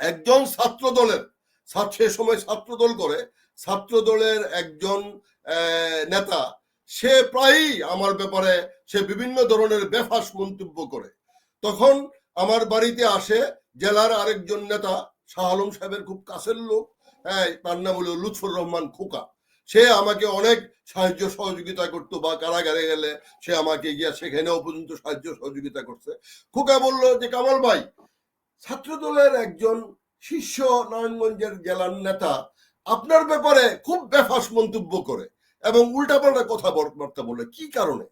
একজন ছাত্র দলের সে সময় ছাত্র দল করে ছাত্র দলের একজন নেতা, সে প্রায়ই আমার ব্যাপারে সে বিভিন্ন ধরনের বেফাস মন্তব্য করে। তখন আমার বাড়িতে আসে জেলার আরেকজন নেতা, শাহ আলম সাহেবের খুব কাছের লোক হ্যাঁ তার নাম হলো লুৎফর রহমান খোকা। সে আমাকে অনেক সাহায্য সহযোগিতা করতো বা কারাগারে গেলে সে আমাকে গিয়া সেখানেও পর্যন্ত সাহায্য সহযোগিতা করছে। খোকা বলল যে, কামাল ভাই ছাত্র দলের একজন শীর্ষ নারায়ণগঞ্জের জেলার নেতা আপনার ব্যাপারে খুব বেফাস মন্তব্য করে এবং উল্টাপাল্টা কথাবার্তা বলে কি কারণে?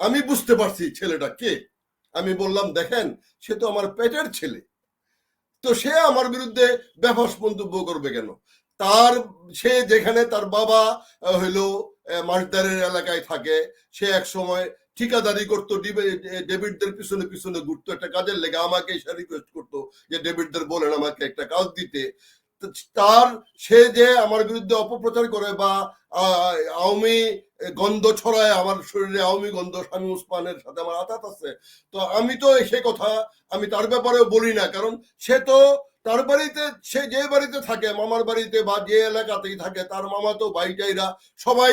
আমি বুঝতে পারছি ছেলেটা কে। আমি বললাম, দেখেন, সে তো আমার পেটের ছেলে। তো সে আমার বিরুদ্ধে বেফাস মন্তব্য করবে কেন? তার, সে যেখানে তার বাবা হইল মাসদারের এলাকায় থাকে, সে এক সময় ঠিকাদারি করতো ডেভিডদের পিছনে পিছনে ঘুরতো। একটা কাজের লেগে আমাকে এসে রিকোয়েস্ট করতো যে ডেভিডদের বলেন আমাকে একটা কাজ দিতে। তার, সে যে আমার বিরুদ্ধে অপপ্রচার করে বা আওয়ামী গন্ধ ছড়ায় আমার শরীরে আওয়ামী গন্ধ, স্বামী উসমানের সাথে আমার আঘাত আছে, তো আমি তো সে কথা আমি তার ব্যাপারেও বলি না। কারণ সে তো তার বাড়িতে, সে যে বাড়িতে থাকে, মামার বাড়িতে বা যে এলাকাতেই থাকে, তার মামা তো ভাইটাইরা সবাই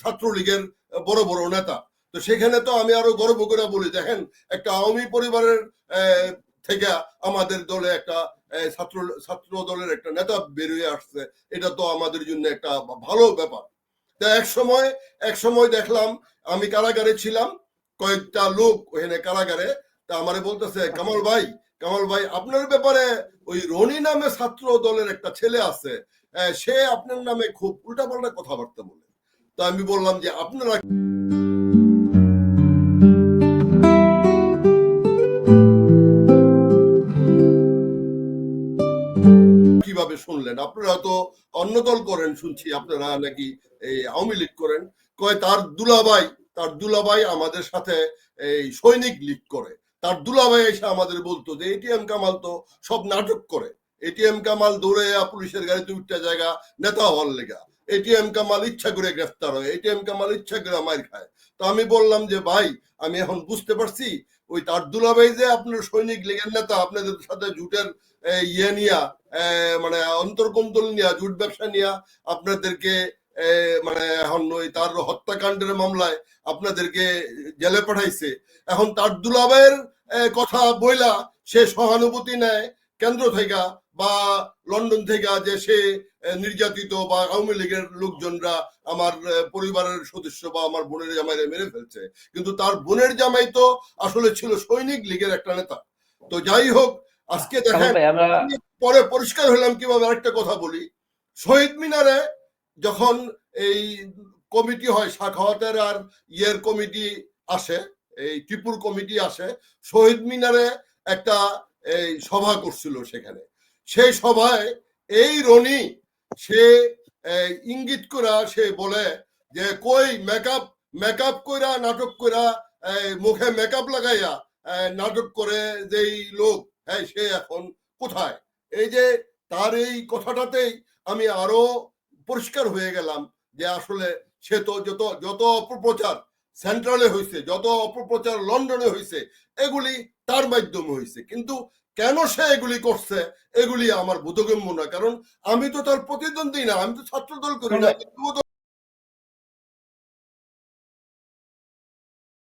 ছাত্রলীগের বড় বড় নেতা। তো সেখানে তো আমি আরও গর্ব করে বলি, দেখেন, একটা আওয়ামী পরিবারের থেকে আমাদের দলে একটা ছাত্র ছাত্র দলের একটা নেতা বেরিয়ে আসছে, এটা তো আমাদের জন্য একটা ভালো ব্যাপার। তা এক সময় এক সময় দেখলাম, আমি কারাগারে ছিলাম, কয়েকটা লোক ওখানে কারাগারে, তা আমারে বলতেছে, কামাল ভাই কামাল ভাই, আপনার ব্যাপারে ওই রনি নামে ছাত্র দলের একটা ছেলে আছে সে আপনার নামে খুব উল্টাপাল্টা কথাবার্তা বলে। তো আমি বললাম যে, আপনারা শুনলেন। আপনারা তো অন্য দল করেন শুনছি, আপনারা নাকি এই আওয়ামী লীগ করেন। কয়, তার দুলাভাই তার দুলাভাই আমাদের সাথে এই সৈনিক লীগ করে। তার দুলাভাই এসে আমাদের বলতো যে এটিএম কামাল তো সব নাটক করে। এটিএম কামাল দৌড়ে পুলিশের গাড়িতে উঠতে জায়গা, নেতা হওয়ার লেগা। এটিএম কামাল ইচ্ছা করে গ্রেফতার হয় এটিএম কামাল ইচ্ছা করে মার খায়। তো আমি বললাম যে, ভাই, আমি এখন বুঝতে পারছি ওই তার দুলাভাই যে আপনার সৈনিক লীগের নেতা আপনাদের সাথে জুটের ইয়ে নিয়া মানে অন্তর্কন্দল নিয়া জুট ব্যবসা নিয়া আপনাদেরকে মানে এখন ওই তার হত্যাকাণ্ডের মামলায় আপনাদেরকে জেলে পাঠাইছে। এখন তার আহ, কথা বইলা সে সহানুভূতি নেয় কেন্দ্র থেকে বা লন্ডন থেকে যে সে নির্যাতিত বা আওয়ামী লীগের লোকজনরা আমার পরিবারের সদস্য বা আমার বোনের জামাইরে মেরে ফেলছে। কিন্তু তার বোনের জামাই তো আসলে ছিল সৈনিক লীগের একটা নেতা। তো যাই হোক আজকে দেখেন আমি পরে পরিষ্কার হলাম কীভাবে আরেকটা কথা বলি। শহীদ মিনারে যখন এই কমিটি হয় শাখাওয়াতের আর ইয়ের কমিটি আসে এই ত্রিপুর কমিটি আসে শহীদ মিনারে একটা এই সভা করছিল সেখানে। সেই সভায় এই রনি, সে ইঙ্গিত করা, সে বলে যে, কই মেকআপ মেকআপ কইরা, নাটক কইরা মুখে মেকআপ লাগাইয়া নাটক করে যেই লোক হ্যাঁ সে এখন কোথায়? এই যে, তার এই কথাটাতেই আমি আরও পরিষ্কার হয়ে গেলাম যে, আসলে সে তো যত যত অপপ্রচার সেন্ট্রালে হয়েছে যত অপপ্রচার লন্ডনে হয়েছে এগুলি তার মাধ্যমে হয়েছে কিন্তু কেন সে এগুলি করছে এগুলি আমার বোধগম্য না কারণ আমি তো তার প্রতিদ্বন্দ্বী না আমি তো ছাত্র দল করি না